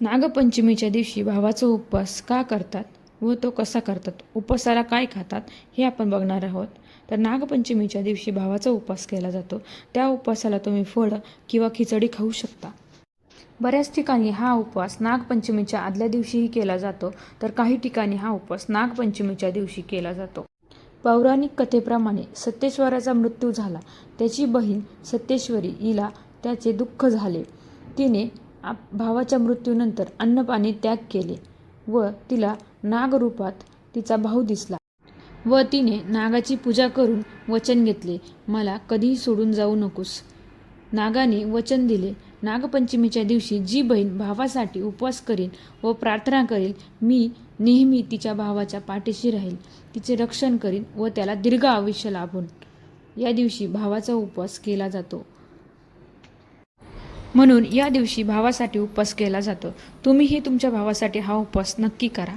नागपंचमीच्या दिवशी भावाचा उपवास का करतात व तो कसा करतात उपवासाला काय खातात हे आपण बघणार आहोत. तर नागपंचमीच्या दिवशी भावाचा उपवास केला जातो. त्या उपवासाला तुम्ही फळं किंवा खिचडी खाऊ शकता. बऱ्याच ठिकाणी हा उपवास नागपंचमीच्या आदल्या दिवशीही केला जातो. तर काही ठिकाणी हा उपवास नागपंचमीच्या दिवशी केला जातो. पौराणिक कथेप्रमाणे सत्येश्वराचा मृत्यू झाला. त्याची बहीण सत्येश्वरी हिला त्याचे दुःख झाले. तिने आप भावाच्या मृत्यूनंतर अन्नपाणी त्याग केले व तिला नागरूपात तिचा भाऊ दिसला. व तिने नागाची पूजा करून वचन घेतले. मला कधीही सोडून जाऊ नकोस. नागाने वचन दिले. नागपंचमीच्या दिवशी जी बहीण भावासाठी उपवास करीन व प्रार्थना करेल मी नेहमी तिच्या भावाच्या पाठीशी राहील तिचे रक्षण करीन व त्याला दीर्घ आयुष्य लाभून. या दिवशी भावाचा उपवास केला जातो. म्हणून या दिवशी भावासाठी उपवास केला जातो. तुम्हीही तुमच्या भावासाठी हा उपवास नक्की करा.